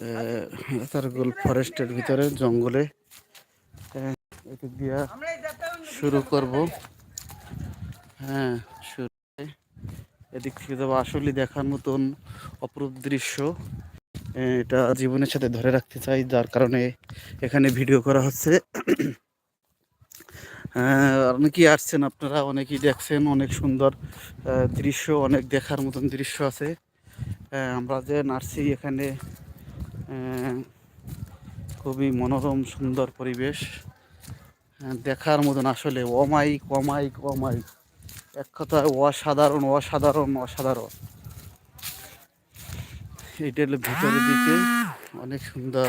রাতারগুল ফরেস্টের ভিতরে জঙ্গলে। দিয়া শুরু করব। হ্যাঁ শুরু। এদিক থেকে যাব আসলে দেখার মতন অপরূপ দৃশ্য। এটা জীবনের সাথে ধরে রাখতে চাই যার কারণে এখানে ভিডিও করা হচ্ছে। আহ, অনেকেই আসছেন আপনারা অনেকেই দেখছেন অনেক সুন্দর দৃশ্য অনেক দেখার মতন দৃশ্য আছে। আমরা যে নার্সি এখানে খুবই মনোরম, সুন্দর পরিবেশ। দেখার মতন আসলে অমাইক অমাইক অমাইক এক কথায় অসাধারণ অসাধারণ অসাধারণ। এটা হলো ভিতরের দিকে। অনেক সুন্দর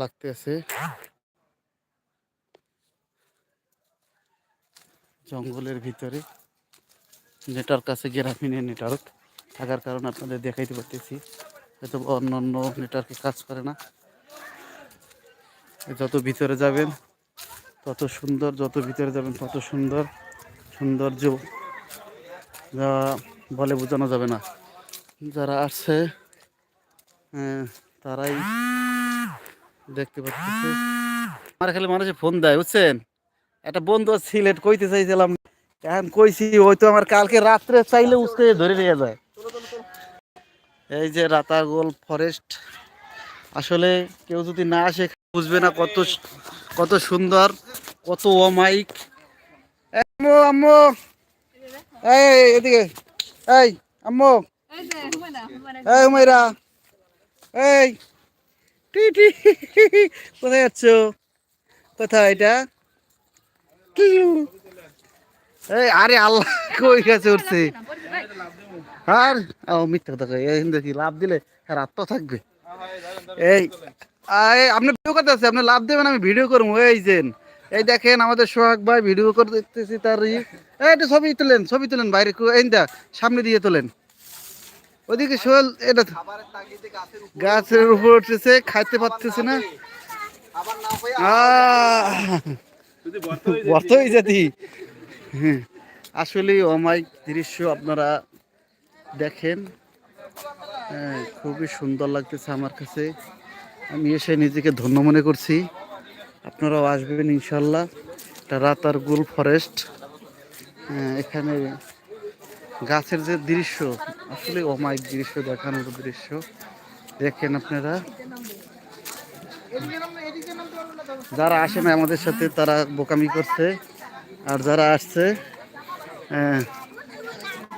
লাগতেছে। জঙ্গলের ভিতরে। নেটওয়ার্ক আছে গ্রামীণের নেটওয়ার্ক। থাকার কারণে আপনাদের দেখাইতে পারতেছি। বা অন্য অন্য নেটওয়ার্কে কাজ করে না। যত ভিতরে যাবেন তত সুন্দর যত ভিতরে যাবেন তত সুন্দর। সৌন্দর্য যা বলে বোঝানো যাবে না। যারা আসছে আহ, তারাই দেখতে পাচ্ছে আমার খালি মানুষে ফোন দেয় বুঝছেন? একটা বন্ধু সিলেট কইতে চাইছিলাম। এখন কইছি ওই তো আমার কালকে রাত্রে চাইলে উসকে ধরে নিয়ে যায়। এই যে রাতাগোল ফরেস্ট আসলে কেউ যদি না আসে, বুঝবে না কত কত সুন্দর, কত অমাইক আম্মু আম্মু! এই এদিকে, এই, আম্মু! এই হুমায়রা। এই! টি কোথায় যাচ্ছ? কোথায় এটা? এই, আরে আল্লাহ, কই গেছে উঠছে? আর? ও মিথ্যা কথা এই দেখি লাভ দিলে? আর আত্ম থাকবে। এই আপনি ভিডিও করতে আছে আপনি লাভ দেবেন আমি ভিডিও করব। এই যে এই দেখেন আমাদের সোহাগ ভাই ভিডিও করতেছি তার ই এই একটু ছবি তোলেন ছবি তোলেন বাইরে। এই দা সামনে দিয়ে তোলেন। ওদিকে সোহেল এটা গাছের উপর উঠতেছে খাইতে পারতেছে না। হয়ে হ্যাঁ, আসলে অমায়িক দৃশ্য আপনারা দেখেন হ্যাঁ, খুবই সুন্দর লাগতেছে আমার কাছে। আমি এসে নিজেকে ধন্য মনে করছি। আপনারাও আসবেন ইনশাল্লাহ। এটা রাতার গুল ফরেস্ট। হ্যাঁ, এখানে গাছের যে দৃশ্য আসলে অমায়িক দৃশ্য দেখানোর দৃশ্য। দেখেন আপনারা। যারা আসে না আমাদের সাথে তারা বোকামি করছে। আর যারা আসছে আহ,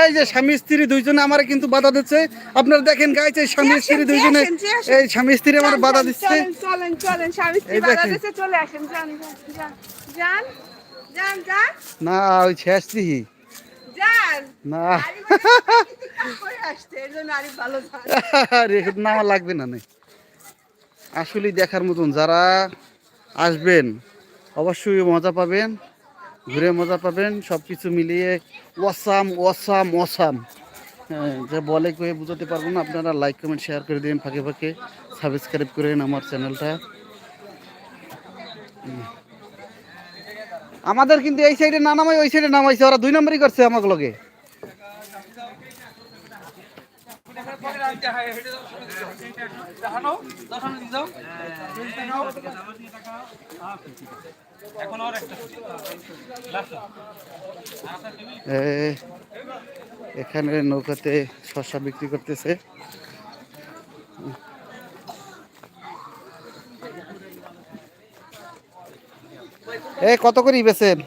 এই যে স্বামী স্ত্রী দুইজনে আমার কিন্তু বাধা দিচ্ছে। আপনারা দেখেন গাইছে স্বামী স্ত্রী দুইজনে। এই স্বামী স্ত্রী আমার বাধা দিচ্ছে। চলেন চলেন স্বামী স্ত্রী বাধা দিচ্ছে চলে আসেন যান যান যান যান না ওই শেষ দিহি। যান। না। নামা লাগবে না আসলে দেখার মতন যারা আসবেন অবশ্যই মজা পাবেন। ঘুরে মজা পাবেন সব কিছু মিলিয়ে ওয়াসাম ওয়াসাম ওয়াসাম। হ্যাঁ, যে বলে কয়ে বুঝাতে পারব না আপনারা লাইক কমেন্ট শেয়ার করে দিন ফাঁকে ফাঁকে সাবস্ক্রাইব করেন আমার চ্যানেলটা আমাদের কিন্তু এই সাইডে না নামাই ওই সাইডে নামাইছে ওরা দুই নম্বরই করছে আমাকে লগে। এখানে নৌকাতে শসা বিক্রি করতেছে। এ কত করে বেছেন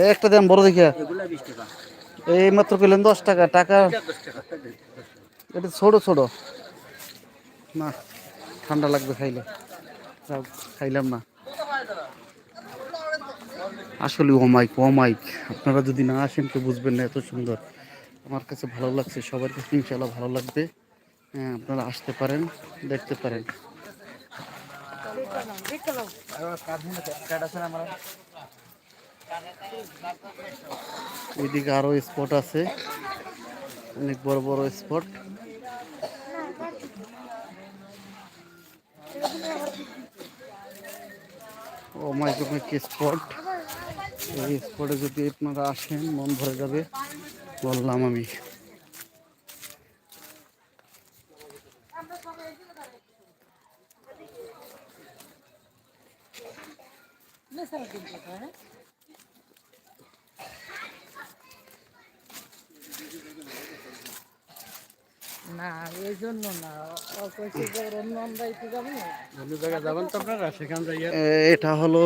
এ, একটা দেন বড় দেখিয়া। এই মাত্র পেলেন দশ টাকা টাকা। এটা ছোট ছোট। না, ঠান্ডা লাগবে খাইলে। খাইলাম না। আসলে অমাইক অমাইক আপনারা যদি না আসেন, তো বুঝবেন না এত সুন্দর। আমার কাছে ভালো লাগছে, সবার কাছে ইনশাল্লাহ ভালো লাগবে। হ্যাঁ আপনারা আসতে পারেন, দেখতে পারেন। এদিকে আরও স্পট আছে। অনেক বড় বড় স্পট। ও মাই কি স্পট? এই স্পটে যদি আপনারা আসেন, মন ভরে যাবে, বললাম আমি এই জন্য না ও কইছে যে ওর অন্য আমরাইতে যাব না অন্য জায়গায় যাবেন তো আপনারা এটা হলো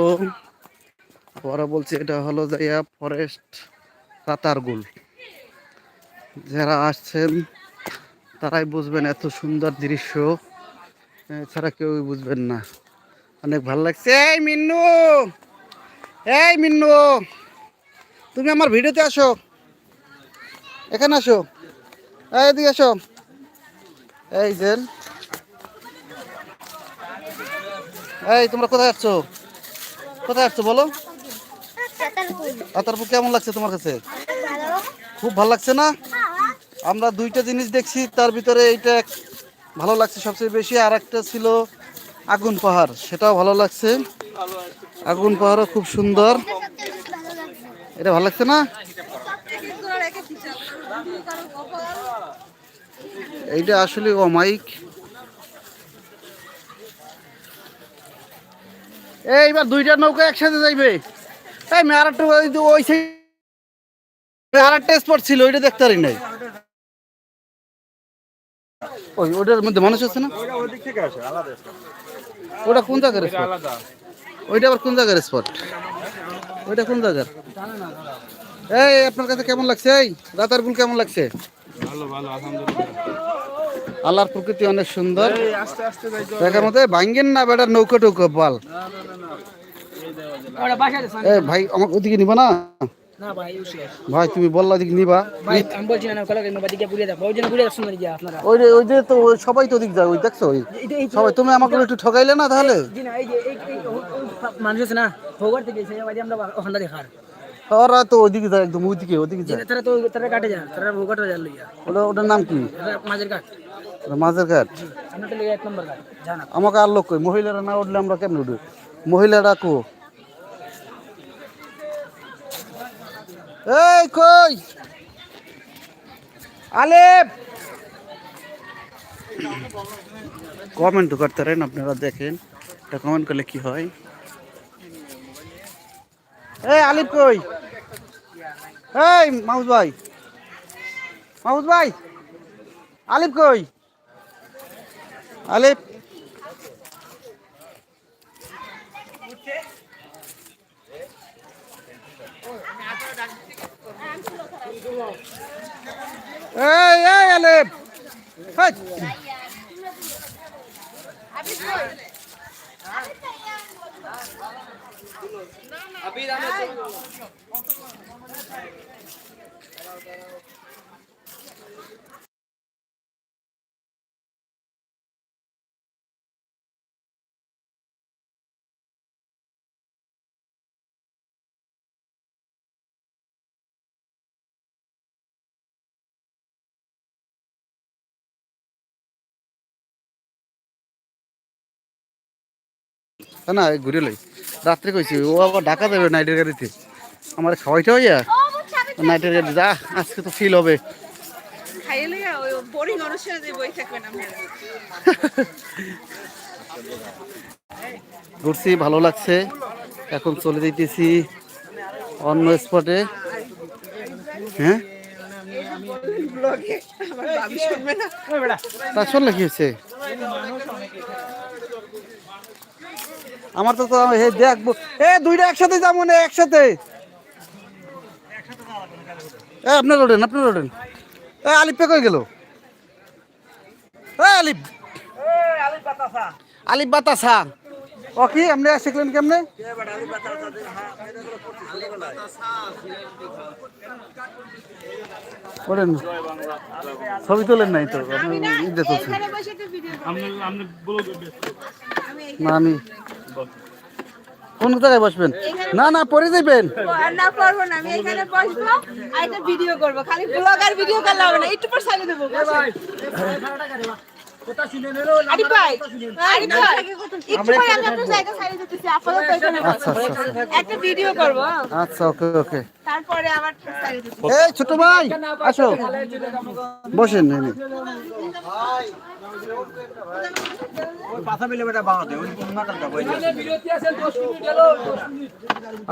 ওরা বলছে এটা হলো যাইয়া ফরেস্ট রাতারগুল যারা আসছেন তারাই বুঝবেন এত সুন্দর দৃশ্য। ছাড়া কেউ বুঝবেন না। অনেক ভালো লাগছে। এই মিন্নু! এই মিন্নু! তুমি আমার ভিডিওতে আসো। এখানে আসো। এই এদিকে আসো। এই জেন। এই, তোমরা কোথায় আসছো? কোথায় আসছো বলো? আতারপুর কেমন লাগছে তোমার কাছে? খুব ভালো লাগছে না? আমরা দুইটা জিনিস দেখছি, তার ভিতরে এইটা ভালো লাগছে সবচেয়ে বেশি, আর একটা ছিল আগুন পাহাড়, সেটাও ভালো লাগছে। আগুন পাহাড়ও খুব সুন্দর। এটা ভালো লাগছে না? এইটা আসলে অমাইক এইবার দুইটা নৌকা একসাথে যাইবে। এই আমি আরেকটা ওই আরেকটা স্পট ছিল ওইটা দেখতে পারি নাই। ওই ওটার মধ্যে মানুষ আছে না? ওদিক থেকে আসে আলাদা ওটা কোন জায়গার স্পট ওইটা আবার কোন জায়গার স্পট ওইটা কোন জায়গার? এই আপনার কাছে কেমন লাগছে? এই রাতারগুল কেমন লাগছে? ভালো ভালো আলহামদুলিল্লাহ। আল্লাহর প্রকৃতি অনেক সুন্দর। দেখার মতো ভাঙ্গেন না বেটার নৌকা টৌকা বল। ভাই আমাকে ওদিকে নিবা না? ভাই তুমি বললা ওদিকে নিবা। ওই ওই যে- তো সবাই তো ওদিক যায় ওই দেখছ ওই। সবাই তুমি আমাকে একটু ঠকাইলে না তাহলে? জি না এই যে এই এই ও- ও মানুষ আছে না ভোগার থেকে আমরা ওখানটা দেখার। ওরা তো ওইদিকে যায় একদম ওইদিকে ওদিকে যায়। তারা তো তারা কাটে যান তারা ভোগাটা লইয়া। ওটা ওটার নাম কি? মাঝের কাট ওটা মাঝের ঘাট। আমাকে আর লোক কই? মহিলারা না উঠলে আমরা কেমন উঠবে? মহিলারা কো? এই কই? আলেপ! কমেন্ট করতে পারেন আপনারা, দেখেন। এটা কমেন্ট করলে কি হয়? এই আলিফ কই? এই মাহুজ ভাই। মাহুজ ভাই! আলিফ কই? আলিফ এই এই আলেপ হাট। না ঘুরে লই। রাত্রে কইছি ও আবার ঢাকা যাবে নাইটের গাড়িতে। আমার খাওয়াইতে হইয়া নাইটের গাড়ি যা আজকে তো ফিল হবে। ঘুরছি ভালো লাগছে। এখন চলে যাইতেছি অন্য স্পটে হ্যাঁ? তা শুনলে কি হচ্ছে আমার তো হে দেখব। এ দুইটা একসাথে যাব না, একসাথে? এ আপনার ওঠেন আপনার ওঠেন এ আলিফ পে কই গেল? এ আলিফ। আলিফ বাতাসা। ও কি আপনি শিখলেন কেমনে? ছবি তোলেন নাই তো, আপনি না আমি কোন জায়গায় বসবেন না না পরে যাবেন না পারব না আমি এখানে বসবো আর একটা ভিডিও করব খালি ব্লগ আর ভিডিও করলে হবে না একটু পর সাইলে দেবো আরে ভাই আরে ভাই একটু পরে আমি আপনার জায়গা সাইলে দিতেছি আপাতত এখানে আচ্ছা। আচ্ছা একটা ভিডিও করব হ্যাঁ? আচ্ছা ওকে ওকে। তারপরে আবার সাইলে দিতেছি। এই ছোট ভাই আসো। বসেন।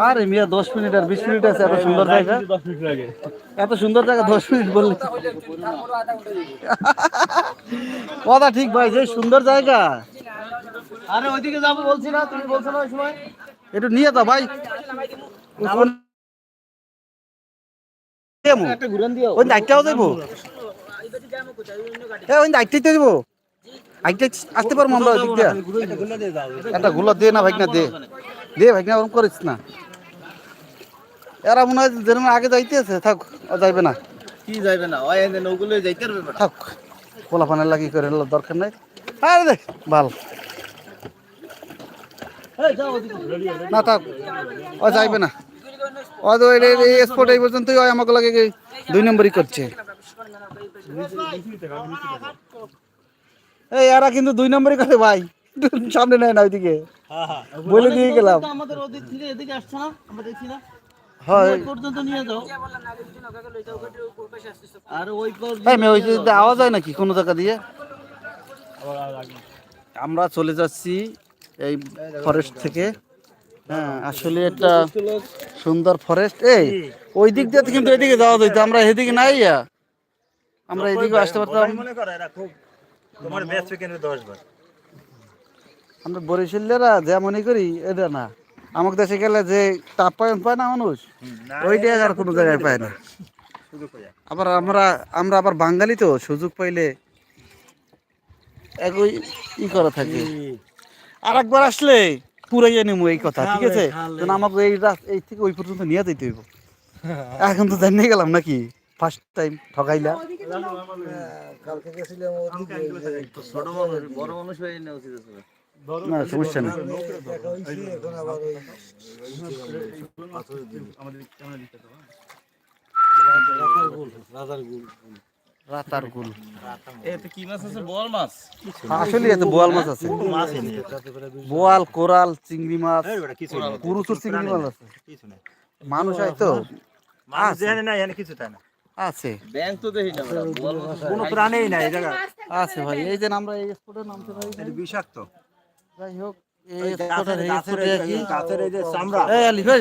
আরে মিয়া দশ মিনিট আর বিশ মিনিট আছে এত সুন্দর জায়গা। দশ মিনিট লাগে এত সুন্দর জায়গা দশ মিনিট বললে কথা ঠিক ভাই যে সুন্দর জায়গা। আরে ওইদিকে যাব বলছি না তুমি বলছো না ওই সময়। একটু নিয়ে যাও ভাই। ওই দায়িত্বও যাব এ ওই দায়িত্বই তো যাব আসতে পারব আমরা ওই দিয়ে। একটা গুলো দে না ভাইকনা দে। দে ভাইকনা ওরকম করিস না। এরা মনে হয় যেরকম আগে যাইতে আছে থাক যাইবে না। কি যাইবে না? ওই নৌগুলো যাইতে পারবে থাক পোলা পানের লাগি করে দরকার নাই। আরে দে ভালো না থাক ও যাইবে না। ও তো এই এই পর্যন্তই ওই আমাকে লাগে এই দুই নম্বরই করছে। এই এরা কিন্তু দুই নম্বরই করে ভাই। সামনে নেয় না ওইদিকে। বলে দিয়ে গেলাম। আমাদের ওদিক থেকে এদিকে আসছে না আমরা দেখছি না। আওয়াজ হয় নাকি কোনো জায়গা দিয়ে? আমরা চলে যাচ্ছি এই ফরেস্ট থেকে। হ্যাঁ আসলে একটা সুন্দর ফরেস্ট এই ওই দিক দিয়ে তো কিন্তু এদিকে যাওয়া যেত আমরা এদিকে নাই আমরা এদিকে আসতে পারতাম। আমরা বরিশালেরা যা মনে করি এটা না। আমাকে দেশে গেলে যে তাপায়ন পায় না মানুষ। ওইটা আর কোনো জায়গায় পায় না। হয়ে আবার আমরা আমরা আবার বাঙালি তো সুযোগ পাইলে একই ই করা থাকে। আর একবার আসলে পুরাইয়া নেব এই কথা ঠিক আছে? যেন আমাকে এই রাত এই থেকে ওই পর্যন্ত নিয়ে যেতে হইব। এখন তো জানিয়ে গেলাম নাকি ফার্স্ট টাইম ঠকাইলা। ছোট মানুষ বড় মানুষ হয়ে নেওয়া উচিত না সমস্যা নেই রাতার গুল এতে কি মাছ আছে বল মাছ আসলে এত বোয়াল মাছ আছে বোয়াল কোরাল চিংড়ি মাছ পুরুষের চিংড়ি মাছ আছে মানুষ হয় তো আছে ব্যাংক তো দেখি না আমরা বল মাছ কোনো প্রাণেই নাই আছে ভাই এই যে আমরা এই স্পটে নামতে পারি এটা বিষাক্ত যাই হোক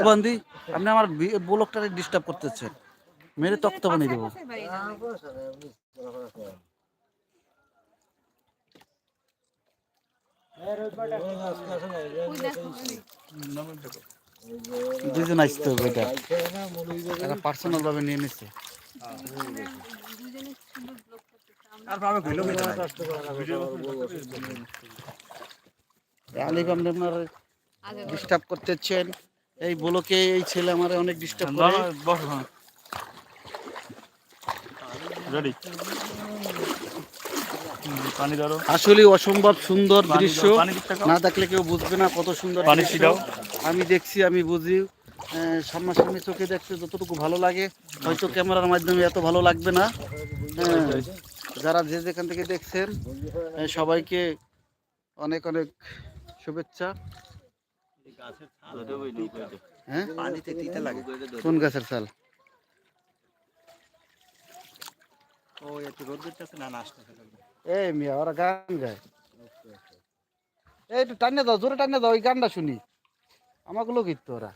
বন্দি আপনি আমার ব্লকটারে ডিস্টার্ব করতেছেন। মেরে তক্ত বানিয়ে দেবো। দুজন আসতে হবে এটা। এটা পার্সোনাল ভাবে নিয়ে নিচ্ছে ভুলেও গেছি ভাই। আলিফ আপনি আপনার ডিস্টার্ব করতেছেন। এই বলোকে এই ছেলে আমার অনেক ডিস্টার্ব করে। রেডি আসলে অসম্ভব সুন্দর দৃশ্য। না দেখলে কেউ বুঝবে না কত সুন্দর আমি দেখছি আমি বুঝি। সামনাসামনি চোখে দেখতে যতটুকু ভালো লাগে হয়তো ক্যামেরার মাধ্যমে এত ভালো লাগবে না। যারা যে যেখান থেকে দেখছেন সবাইকে অনেক অনেক শুভেচ্ছা। হ্যাঁ? কোন গাছের চাল? এই মিয়া ওরা গান গায়। এই একটু টান্নে দাও জোরে টান্নে দাও ওই গানটা শুনি। আমাকে লোকিত তো ওরা।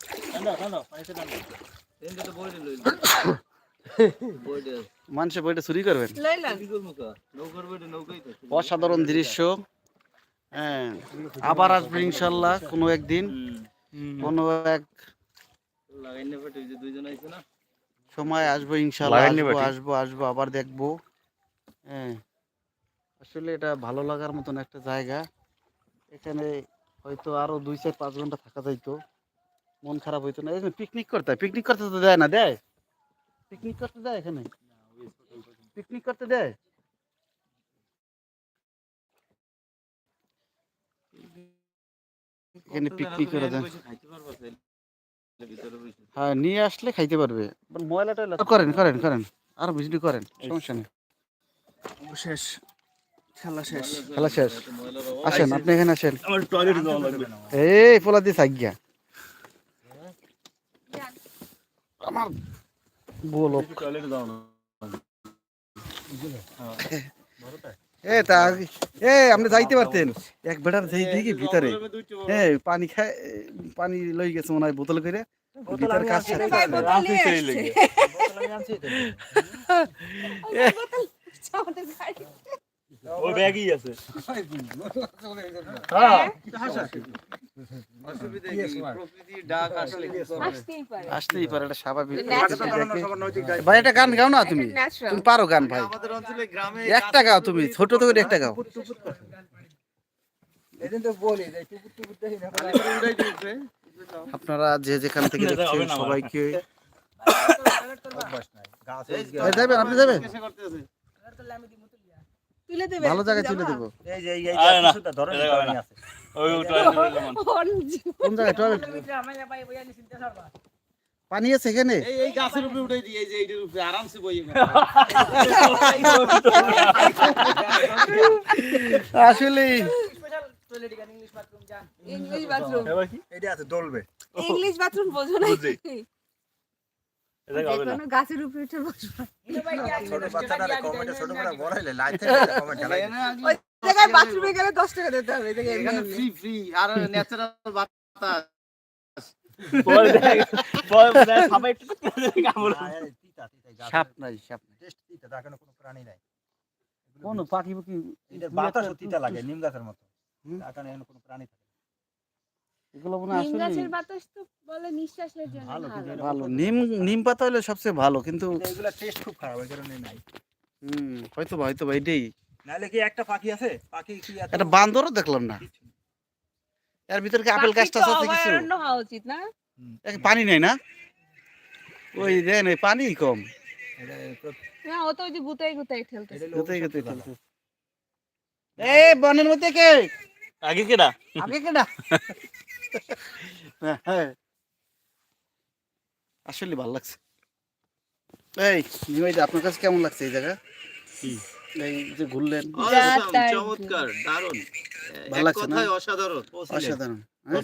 তো বইটা চুরি করবেন? অসাধারণ দৃশ্য। হ্যাঁ। আবার আসবে ইনশাল্লাহ কোনো একদিন। কোনো এক লাগাইনে ফেটে যে দুইজন আইছে না? সময় আসব ইনশাল্লাহ আসব আসব আসব আবার দেখব। হ্যাঁ। আসলে এটা ভালো লাগার মতন একটা জায়গা। এখানে হয়তো আরও দুই চার পাঁচ ঘণ্টা থাকা যাইতো। মন খারাপ হইতো না। এখানে পিকনিক করতে হয় পিকনিক করতে তো দেয় না দেয়? পিকনিক করতে দেয় এখানে? পিকনিক করতে দেয়? এখানে পিকনিক করে দেয় খাইতে পারবা তাহলে ভিতরে বসে। হ্যাঁ নিয়ে আসলে খাইতে পারবে। ময়লা টয়লা করেন করেন করেন। আর বুঝলি করেন সমস্যা নেই। শেষ। খেলা শেষ। খেলা শেষ। আসেন আপনি এখানে আসেন। আমার টয়লেট যাওয়া লাগবে। এই পোলা দিয়ে সাইগিয়া আমার বলো টয়লেট যাও না এ তা এ আপনি যাইতে পারতেন এক বেটার যাই দেখি ভিতরে এ পানি খায় পানি লই গেছে মনে হয় বোতল করে ভিতরে কাজ। বোতল ওই ব্যাগই আছে? আসতেই পারে। এটা স্বাভাবিক। ভাই একটা গান গাও না তুমি? তুমি পারো গান ভাই। আমাদের অঞ্চলে গ্রামে একটা গাও তুমি ছোট তো করে একটা গাও। আপনারা যে যেখান থেকে দেখছেন সবাইকে আপনি যাবেন? তুলে দেবে ভালো জায়গায় তুলে দেবো। আরে না। এটা হবে না। ওই টয়লেট কোন জায়গায়? টয়লেট পানি আছে এখানে? এই এই গাছের উপরে উঠাই দিই এই যে এইটার উপরে আরামসে বইয়ে আসলে ইংলিশ বাথরুম এটা আছে দলবে। ইংলিশ বাথরুম বোঝো না গাছের উপরে উঠে বসবো। ছোট বাচ্চাটারে কমেন্টে ছোট করে বড়াইলে লাইতে কমেন্ট ঢালাই ওই জায়গায় বাথরুমে গেলে দশ টাকা দিতে হবে এই জায়গায় এমনি এখানে ফ্রি ফ্রি আর ন্যাচারাল বাতাস। পরে দেখ পরে দেখ সবাই একটু কামড় তিতা তিতা সাপ নাই সাপ নাই। টেস্ট তিতা তার কোনো কোনো প্রাণী নাই। কোন পাখি পাখি বাতাস তিতা লাগে নিম গাছের মতো। কোনো প্রাণী থাকে। এগুলো মনে নিম গাছের বাতাস তো বলে নিঃশ্বাসের জন্য ভালো ভালো। নিম নিম পাতা হলে সবচেয়ে ভালো কিন্তু কিন্তু এগুলা টেস্ট খুব খারাপ ওই কারণে নাই। হুম হয়তো বা হয়তো বা এটাই। নাহলে কি একটা পাখি আছে? পাখি কি এত একটা বান্দরও দেখলাম না। এর ভিতরে কি আপেল গাছটা আছে কিছু? অভয়ারণ্য হওয়া উচিত না? পানি নেই না? ওই ওই পানি কম। এটা প্র- না ও তো ওই যে গুতাই গুতাই ঠেলতেছে এটা হলো কোথায় ঔষধ কোথায় বাগান। চলছে এ বনের মধ্যে কে? আগে কেডা? আগে কেডা? হ্যাঁ, হ্যাঁ। আসলে ভালো লাগছে। এই নিমাই দা, আপনার কাছে কেমন লাগছে এই জায়গা? এই যে ঘুরলেন। চমৎকার দারুণ। ভালো লাগছে না? অসাধারণ। অসাধারণ। হ্যাঁ?